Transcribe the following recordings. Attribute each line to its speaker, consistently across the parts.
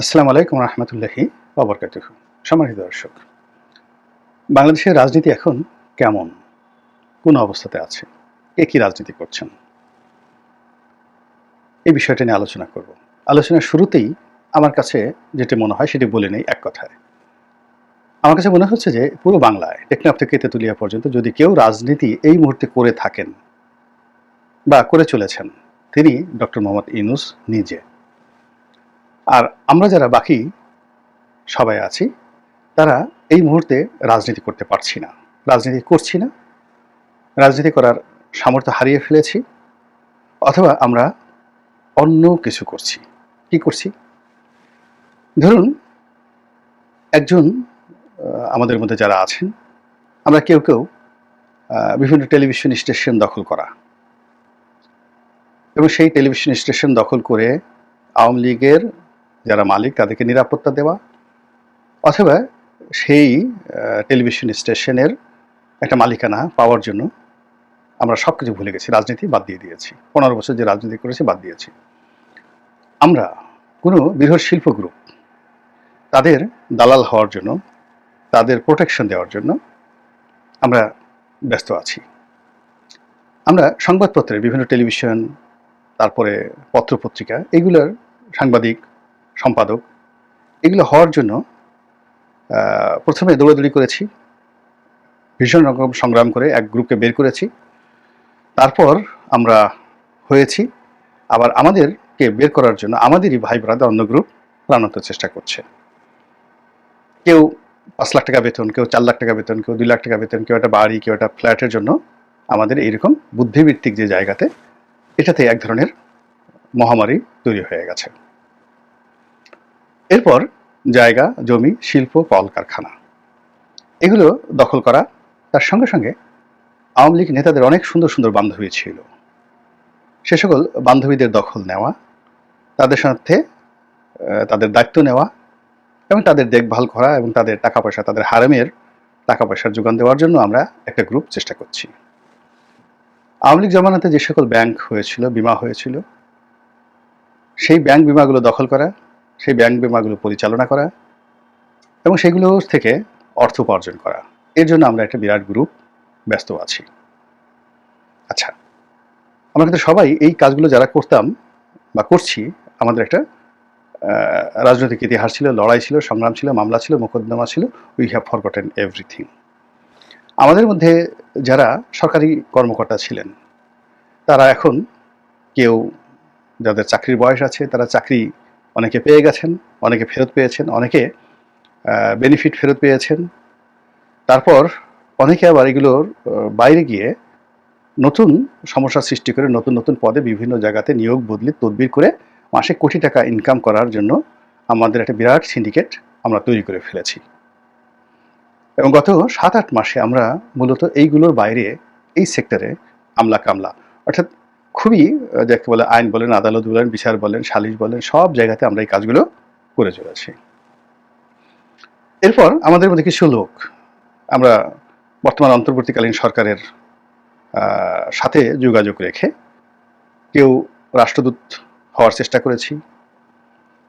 Speaker 1: আসসালামু আলাইকুম রহমতুল্লাহি অবরকাতুহ সম্মানিত দর্শক, বাংলাদেশের রাজনীতি এখন কেমন? কোন অবস্থাতে আছে? কে কি রাজনীতি করছেন? এই বিষয়টা নিয়ে আলোচনা করব। আলোচনার শুরুতেই আমার কাছে যেটি মনে হয় সেটি বলে নেই এক কথায়। আমার কাছে মনে হচ্ছে যে পুরো বাংলায়, টেকনাফ থেকে তেতুলিয়া পর্যন্ত যদি কেউ রাজনীতি এই মুহূর্তে করে থাকেন বা করে চলেছেন, তিনি ডক্টর মোহাম্মদ ইনুস নিজে। আর আমরা যারা বাকি সবাই আছি, তারা এই মুহূর্তে রাজনীতি করতে পারছি না। রাজনীতি করছি না। রাজনীতি করার সামর্থ্য হারিয়ে ফেলেছি, অথবা আমরা অন্য কিছু করছি। কি করছি? ধরুন, একজন আমাদের মধ্যে যারা আছেন, আমরা কেউ কেউ বিভিন্ন টেলিভিশন স্টেশন দখল করা এবং সেই টেলিভিশন স্টেশন দখল করে আওয়ামী লীগের যারা মালিক, তাদেরকে নিরাপত্তা দেওয়া। অথবা সেই টেলিভিশন স্টেশনের একটা মালিকানা পাওয়ার জন্য আমরা সব কিছু ভুলে গেছি, রাজনীতি বাদ দিয়ে দিয়েছি। পনেরো বছর যে রাজনীতি করেছি, বাদ দিয়েছি। আমরা কোনো বৃহৎ শিল্প গ্রুপ তাদের দালাল হওয়ার জন্য, তাদের প্রোটেকশন দেওয়ার জন্য আমরা ব্যস্ত আছি। আমরা সংবাদপত্রে বিভিন্ন টেলিভিশন তারপরে পত্রপত্রিকা, এগুলোর সাংবাদিক সম্পাদক। এগুলো হওয়ার জন্য প্রথমে দৌড়াদৌড়ি করেছি। ভীষণ রকম সংগ্রাম করে এক গ্রুপকে বের করেছি। তারপর আমরা হয়েছি। আবার আমাদেরকে বের করার জন্য আমাদেরই ভাই ব্রাদার অন্য গ্রুপ প্রাণান্ত চেষ্টা করছে। কেউ পাঁচ লাখ টাকা বেতন, কেউ চার লাখ টাকা বেতন, কেউ দুই লাখ টাকা বেতন, কেউ একটা বাড়ি, কেউ একটা ফ্ল্যাটের জন্য আমাদের এইরকম বুদ্ধিভিত্তিক যে জায়গাতে, এটাতে এক ধরনের মহামারী তৈরি হয়ে গেছে। এরপর জায়গা, জমি, শিল্প কলকারখানা এগুলো দখল করা তার সঙ্গে সঙ্গে আওয়ামী লীগ নেতাদের অনেক সুন্দর সুন্দর বান্ধবী ছিল। সে সকল বান্ধবীদের দখল নেওয়া, তাদের সাথে তাদের দায়িত্ব নেওয়া এবং তাদের দেখভাল করা এবং তাদের টাকা পয়সা তাদের হারেমের টাকা পয়সার যোগান দেওয়ার জন্য আমরা একটা গ্রুপ চেষ্টা করছি। আওয়ামী লীগ জমানাতে যে সকল ব্যাংক হয়েছিল, বিমা হয়েছিল, সেই ব্যাংক বিমাগুলো দখল করা সেই ব্যাংক বিমাগুলো পরিচালনা করা এবং সেগুলো থেকে অর্থ উপার্জন করা। এর জন্য আমরা একটা বিরাট গ্রুপ ব্যস্ত আছি। আচ্ছা আমরা কিন্তু সবাই এই কাজগুলো যারা করতাম বা করছি, আমাদের একটা রাজনৈতিক ইতিহাস ছিল, লড়াই ছিল, সংগ্রাম ছিল, মামলা ছিল, মোকদ্দমা ছিল উই হ্যাভ ফরগটেন এভরিথিং আমাদের মধ্যে যারা সরকারি কর্মকর্তা ছিলেন, তারা এখন কেউ, যাদের চাকরির বয়স আছে, তারা চাকরি অনেকে পেয়ে গেছেন, অনেকে ফেরত পেয়েছেন, অনেকে বেনিফিট ফেরত পেয়েছেন। তারপর অনেকে আবার এগুলোর বাইরে গিয়ে নতুন সমস্যার সৃষ্টি করে, নতুন নতুন পদে বিভিন্ন জায়গাতে নিয়োগ বদলি তদবির করে মাসে কোটি টাকা ইনকাম করার জন্য আমাদের একটা বিরাট সিন্ডিকেট আমরা তৈরি করে ফেলেছি। এবং গত সাত, আট মাসে আমরা মূলত এইগুলোর বাইরে এই সেক্টরে আমলা কামলা, অর্থাৎ খুবই যাকে বলে আইন বলেন, আদালত বলেন, বিচার বলেন, সালিশ বলেন, সব জায়গাতে আমরা এই কাজগুলো করে চলেছি। এরপর আমাদের মধ্যে কিছু লোক, আমরা বর্তমান অন্তর্বর্তীকালীন সরকারের সাথে যোগাযোগ রেখে কেউ রাষ্ট্রদূত হওয়ার চেষ্টা করেছি,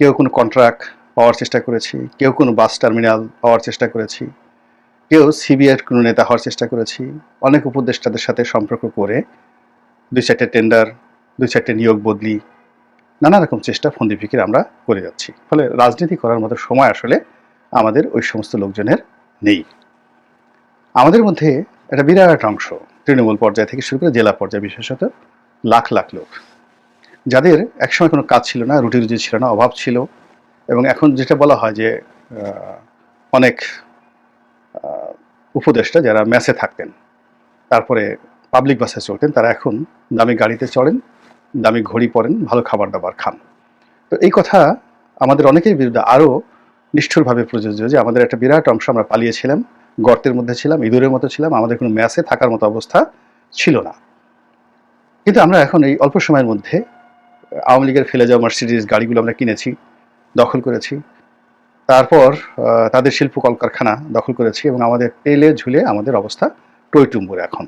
Speaker 1: কেউ কোনো কন্ট্রাক্ট পাওয়ার চেষ্টা করেছি, কেউ কোনো বাস টার্মিনাল পাওয়ার চেষ্টা করেছি, কেউ সিবিআইয়ের কোনো নেতা হওয়ার চেষ্টা করেছি, অনেক উপদেষ্টাদের সাথে সম্পর্ক করে দুই চারটে টেন্ডার দুই চারটে নিয়োগ বদলি, নানা রকম চেষ্টা ফন্দি ফিকির আমরা করে যাচ্ছি। ফলে রাজনীতি করার মতো সময় আসলে আমাদের ওই সমস্ত লোকজনের নেই। আমাদের মধ্যে একটা বিরাট অংশ তৃণমূল পর্যায় থেকে শুরু করে জেলা পর্যায়ে বিশেষত লাখ লাখ লোক। যাদের একসময় কোনো কাজ ছিল না, রুটি রুজি ছিল না, অভাব ছিল এবং এখন যেটা বলা হয় যে অনেক উপদেষ্টা যারা ম্যাসে থাকতেন, তারপরে পাবলিক বাসে চলতেন, তারা এখন দামি গাড়িতে চড়েন, দামি ঘড়ি পরেন, ভালো খাবার দাবার খান। তো এই কথা আমাদের অনেকের বিরুদ্ধে আরও নিষ্ঠুরভাবে প্রযোজ্য যে আমাদের একটা বিরাট অংশ আমরা পালিয়েছিলাম, গর্তের মধ্যে ছিলাম, ইঁদুরের মতো ছিলাম, আমাদের কোনো ম্যাসে থাকার মতো অবস্থা ছিল না। কিন্তু আমরা এখন এই অল্প সময়ের মধ্যে, আওয়ামী লীগের ফেলে যাওয়া মার্সিডিজ গাড়িগুলো আমরা কিনেছি, দখল করেছি। তারপর তাদের শিল্প কলকারখানা দখল করেছি এবং আমাদের তেলে ঝুলে আমাদের অবস্থা টইটুম্বুর এখন।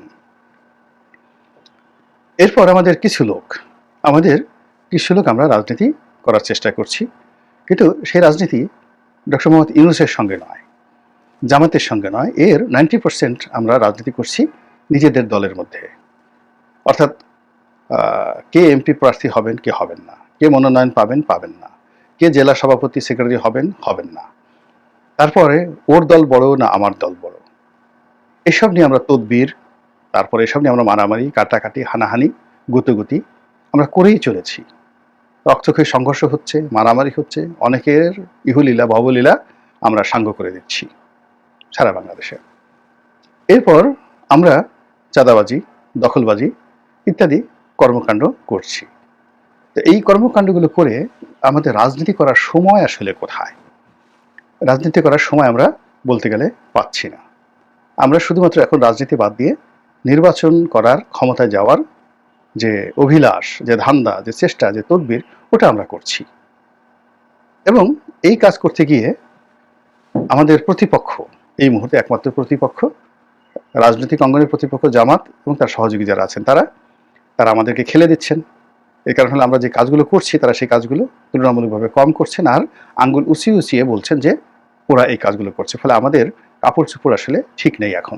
Speaker 1: এরপর আমাদের কিছু লোক, আমাদের কিছু লোক আমরা রাজনীতি করার চেষ্টা করছি। কিন্তু সেই রাজনীতি ডক্টর মোহাম্মদ ইউনুসের সঙ্গে নয়, জামাতের সঙ্গে নয়, এর নাইনটি পার্সেন্ট আমরা রাজনীতি করছি নিজেদের দলের মধ্যে। অর্থাৎ কে এমপি প্রার্থী হবেন, কে হবেন না, কে মনোনয়ন পাবেন পাবেন না, কে জেলা সভাপতি, সেক্রেটারি হবেন হবেন না। তারপরে ওর দল বড় না আমার দল বড়? এসব নিয়ে আমরা তদবির তারপরে এসব নিয়ে আমরা মারামারি, কাটাকাটি, হানাহানি, গুতগুতি আমরা করেই চলেছি। রক্তক্ষয়ী সংঘর্ষ হচ্ছে, মারামারি হচ্ছে, অনেকের ইহুলীলা ভবলীলা আমরা সাঙ্গ করে দিচ্ছি সারা বাংলাদেশে। এরপর আমরা চাঁদাবাজি, দখলবাজি ইত্যাদি কর্মকাণ্ড করছি। তো এই কর্মকাণ্ডগুলো করে আমাদের রাজনীতি করার সময় আসলে কোথায়? রাজনীতি করার সময় আমরা বলতে গেলে পাচ্ছি না। আমরা শুধুমাত্র এখন রাজনীতি বাদ দিয়ে নির্বাচন করার ক্ষমতায় যাওয়ার যে অভিলাষ, যে ধান্দা, যে চেষ্টা, যে তদবির, ওটা আমরা করছি। এবং এই কাজ করতে গিয়ে আমাদের প্রতিপক্ষ, এই মুহূর্তে একমাত্র প্রতিপক্ষ, রাজনৈতিক অঙ্গনের প্রতিপক্ষ জামাত এবং তার সহযোগী যারা আছেন, তারা তারা আমাদেরকে খেলে দিচ্ছেন। এই কারণে হলো আমরা যে কাজগুলো করছি, তারা সেই কাজগুলো তুলনামূলকভাবে কম করছেন আর আঙ্গুল উঁচিয়ে উঁচিয়ে বলছেন যে ওরা এই কাজগুলো করছে। ফলে আমাদের কাপড় চোপড় আসলে ঠিক নেই এখন।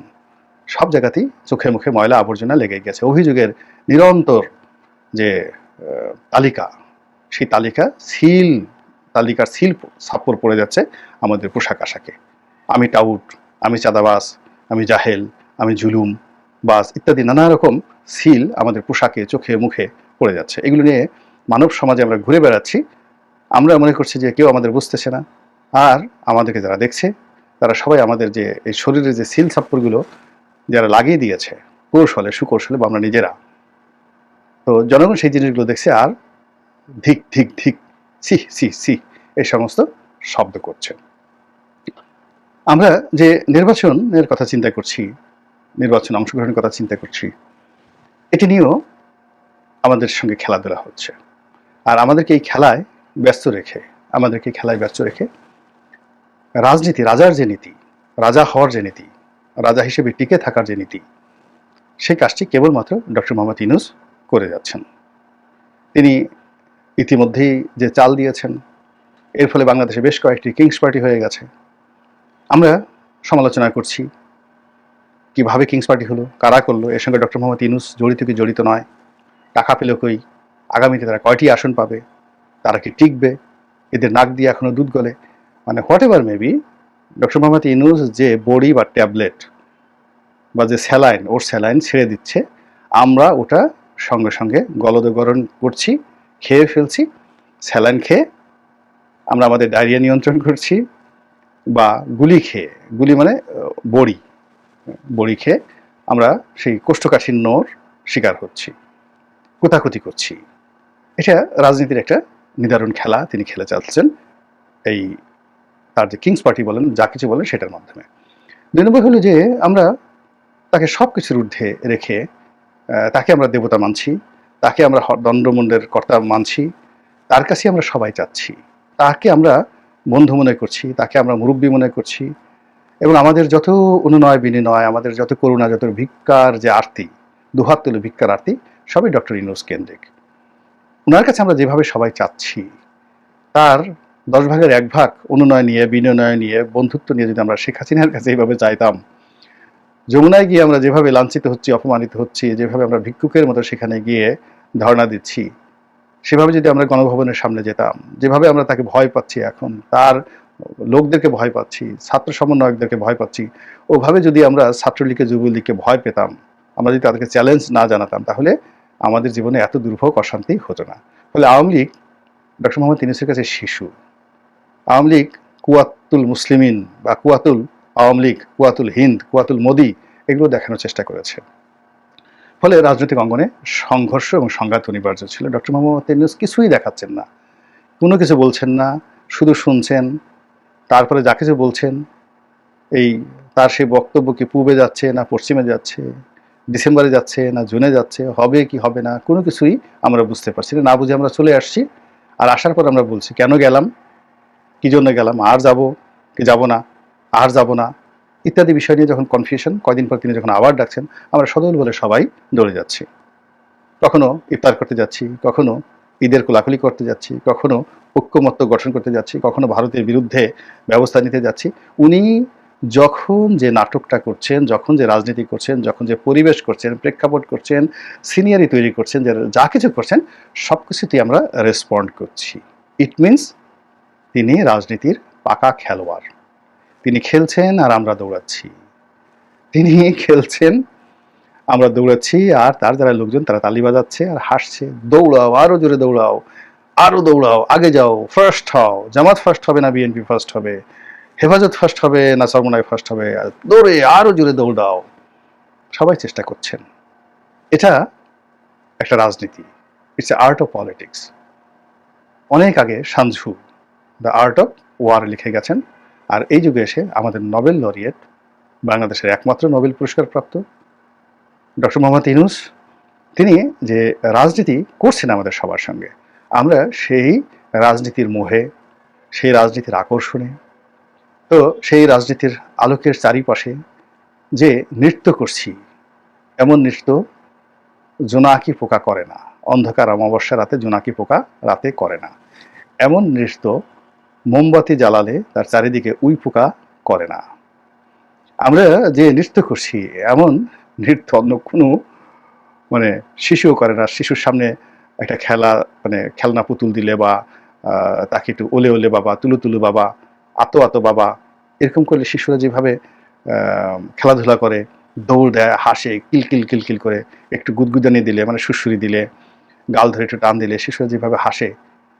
Speaker 1: সব জায়গাতেই চোখে মুখে ময়লা আবর্জনা লেগে গেছে। অভিযোগের নিরন্তর যে তালিকা, সেই তালিকা সিল, তালিকার সিল সাপ্পর পড়ে যাচ্ছে আমাদের পোশাক আশাকে। আমি টাউট, আমি চাঁদাবাস আমি জাহেল, আমি জুলুম, বাস ইত্যাদি নানা রকম সিল আমাদের পোশাকে, চোখে, মুখে পড়ে যাচ্ছে। এগুলো নিয়ে মানব সমাজে আমরা ঘুরে বেড়াচ্ছি। আমরা মনে করছি যে কেউ আমাদের বুঝতেছে না। আর আমাদেরকে যারা দেখছে, তারা সবাই আমাদের যে, এই শরীরের যে সিল সাপ্পরগুলো যারা লাগিয়ে দিয়েছে কৌশলে, সুকৌশলে বা আমরা নিজেরা। তো জনগণ সেই জিনিসগুলো দেখছে আর ধিক ধিক ধিক সি সি সি এই সমস্ত শব্দ করছে। আমরা যে নির্বাচনের কথা চিন্তা করছি, নির্বাচন অংশগ্রহণের কথা চিন্তা করছি, এটি নিয়েও আমাদের সঙ্গে খেলাধুলা হচ্ছে। আর আমাদেরকে এই খেলায় ব্যস্ত রেখে, আমাদেরকে খেলায় ব্যস্ত রেখে রাজনীতি, রাজার যে নীতি, রাজা হওয়ার যে নীতি রাজা হিসেবে টিকে থাকার যে নীতি, সেই কাজটি কেবলমাত্র ডক্টর মোহাম্মদ ইনুস করে যাচ্ছেন। তিনি ইতিমধ্যেই যে চাল দিয়েছেন, এর ফলে বাংলাদেশে বেশ কয়েকটি কিংস পার্টি হয়ে গেছে। আমরা সমালোচনা করছি, কীভাবে কিংস পার্টি হলো, কারা করল, এর সঙ্গে ডক্টর মোহাম্মদ ইনুস জড়িত কি জড়িত নয়, টাকা পেল কই, আগামীতে তারা কয়টি আসন পাবে, তারা কি টিকবে, এদের নাক দিয়ে এখনও দুধ গলে মানে whatever maybe doctor Mohammad Yunus যে বড়ি বা ট্যাবলেট বা যে স্যালাইন, ওর স্যালাইন ছেড়ে দিচ্ছে, আমরা ওটা সঙ্গে সঙ্গে গলদগরণ করছি, খেয়ে ফেলছি, স্যালাইন খেয়ে আমরা আমাদের ডায়রিয়া নিয়ন্ত্রণ করছি বা গুলি খেয়ে, গুলি মানে বড়ি বড়ি খেয়ে আমরা সেই কোষ্ঠকাঠিন্যর শিকার হচ্ছি কোতাকুতি করছি। এটা রাজনীতির একটা নিদারুণ খেলা তিনি খেলে চাচ্ছেন এই তার যে কিংস পার্টি বলেন, যা কিছু বলেন সেটার মাধ্যমে। দুই নম্বর হলো যে আমরা তাকে সব কিছুর ঊর্ধ্বে রেখে তাকে আমরা দেবতা মানছি, তাকে আমরা দণ্ডমুণ্ডের কর্তা মানছি, তার কাছে আমরা সবাই চাচ্ছি। তাকে আমরা বন্ধু মনে করছি, তাকে আমরা মুরব্বী মনে করছি এবং আমাদের যত অনুনয় বিনিময় আমাদের যত করুণা, যত ভিক্ষার যে আরতি, দুহাত তুলে ভিক্ষার আরতি, সবই ডক্টর ইনোস কেন্দ্রিক। ওনার কাছে আমরা যেভাবে সবাই চাচ্ছি, তার দশ ভাগের এক ভাগ অনুনয় নিয়ে, বিনয় নিয়ে, বন্ধুত্ব নিয়ে যদি আমরা শেখ হাসিনার কাছে এইভাবে চাইতাম, যমুনায় গিয়ে আমরা যেভাবে লাঞ্ছিত হচ্ছি, অপমানিত হচ্ছি, যেভাবে আমরা ভিক্ষুকের মতো সেখানে গিয়ে ধর্ণা দিচ্ছি, সেভাবে যদি আমরা গণভবনের সামনে যেতাম, যেভাবে আমরা তাকে ভয় পাচ্ছি এখন, তার লোকদেরকে ভয় পাচ্ছি, ছাত্র সমন্বয়কদেরকে ভয় পাচ্ছি, ওভাবে যদি আমরা ছাত্রলীগকে, যুবলীগকে ভয় পেতাম, আমরা যদি তাদেরকে চ্যালেঞ্জ না জানাতাম, তাহলে আমাদের জীবনে এত দুর্ভোগ, অশান্তি হতো না। ফলে আওয়ামী লীগ, ডক্টর মোহাম্মদ ইউনুসের কাছে শিশু। আওয়ামী লীগ, কুয়াতুল মুসলিমিন বা কুয়াতুল আওয়ামী লীগ, কুয়াতুল হিন্দ, কুয়াতুল মোদি এগুলো দেখানোর চেষ্টা করেছে। ফলে রাজনৈতিক অঙ্গনে সংঘর্ষ এবং সংঘাত অনিবার্য ছিল। ডক্টর মোহাম্মদ ইউনুস কিছুই দেখাচ্ছেন না। কোনো কিছু বলছেন না, শুধু শুনছেন, তারপরে যা কিছু বলছেন, এই তার সেই বক্তব্য কি পূবে যাচ্ছে না পশ্চিমে যাচ্ছে, ডিসেম্বরে যাচ্ছে না জুনে যাচ্ছে, হবে কি হবে না, কোনো কিছুই আমরা বুঝতে পারছি না। না বুঝে আমরা চলে আসছি, আর আসার পর আমরা বলছি, কেন গেলাম? কি জন্য গেলাম? আর যাব কি যাব না? আর যাব না? ইত্যাদি বিষয় নিয়ে যখন কনফিউশন কয়দিন পর তিনি যখন আবার ডাকছেন, আমরা সদল বলে সবাই দৌড়ে যাচ্ছি। কখনো ইফতার করতে যাচ্ছি, কখনো ঈদের কোলাকুলি করতে যাচ্ছি, কখনো ঐক্যমত্য গঠন করতে যাচ্ছি, কখনো ভারতের বিরুদ্ধে ব্যবস্থা নিতে যাচ্ছি। উনি যখন যে নাটকটা করছেন, যখন যে রাজনীতি করছেন, যখন যে পরিবেশ করছেন, প্রেক্ষাপট করছেন সিনিয়রি তৈরি করছেন, যে যা কিছু করছেন সব কিছুতেই আমরা রেসপন্ড করছি। ইট মিনস তিনি রাজনীতির পাকা খেলোয়াড়। তিনি খেলছেন আর আমরা দৌড়াচ্ছি। তিনি খেলছেন, আমরা দৌড়াচ্ছি আর তার যারা লোকজন, তারা তালি বাজাচ্ছে আর হাসছে, দৌড়াও, আরও জোরে দৌড়াও, আরও দৌড়াও, আগে যাও ফার্স্ট হও, জামাত ফার্স্ট হবে না বিএনপি ফার্স্ট হবে, হেফাজত ফার্স্ট হবে না সরমনাই ফার্স্ট হবে দৌড়ে আরও জোরে দৌড়াও। সবাই চেষ্টা করছেন। এটা একটা রাজনীতি ইটস আর্ট অফ পলিটিক্স অনেক আগে Sun Tzu the art of war লিখে গেছেন। আর এই যুগে এসে আমাদের নোবেল লরিয়েট বাংলাদেশের একমাত্র নোবেল পুরস্কার প্রাপ্ত ডক্টর মোহাম্মদ ইনুস তিনি যে রাজনীতি করছেন আমাদের সবার সঙ্গে, আমরা সেই রাজনীতির মোহে, সেই রাজনীতির আকর্ষণে, তো সেই রাজনীতির আলোকের চারিপাশে যে নৃত্য করছি, এমন নৃত্য জোনাকি পোকা করে না। অন্ধকার অমাবস্যা রাতে জোনাকি পোকা রাতে করে না। এমন নৃত্য মোমবাতি জ্বালালে তার চারিদিকে উই পোকা করে না। আমরা যে নৃত্য করছি, এমন নৃত্য অন্য কোনো মানে শিশুও করে না। শিশুর সামনে একটা খেলা মানে খেলনা পুতুল দিলে বা তাকে একটু ওলে ওলে বাবা, তুলু তুলু বাবা, আতো আতো বাবা, এরকম করলে শিশুরা যেভাবে খেলাধুলা করে, দৌড় দেয়, হাসে কিলকিল কিলকিল করে, একটু গুদগুদানি দিলে মানে সুরসুরি দিলে, গাল ধরে একটু টান দিলে, শিশুরা যেভাবে হাসে,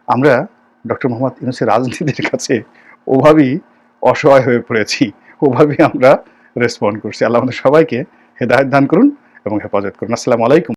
Speaker 1: আমরা ডক্টর মোহাম্মদ ইউনুসের রাজনীতির কাছে ওভাবেই অসহায় হয়ে পড়েছি, ওভাবেই আমরা রেসপন্ড করছি। আল্লাহ আমাদের সবাইকে হেদায়ত দান করুন এবং হেফাজত করুন। আসসালামু আলাইকুম।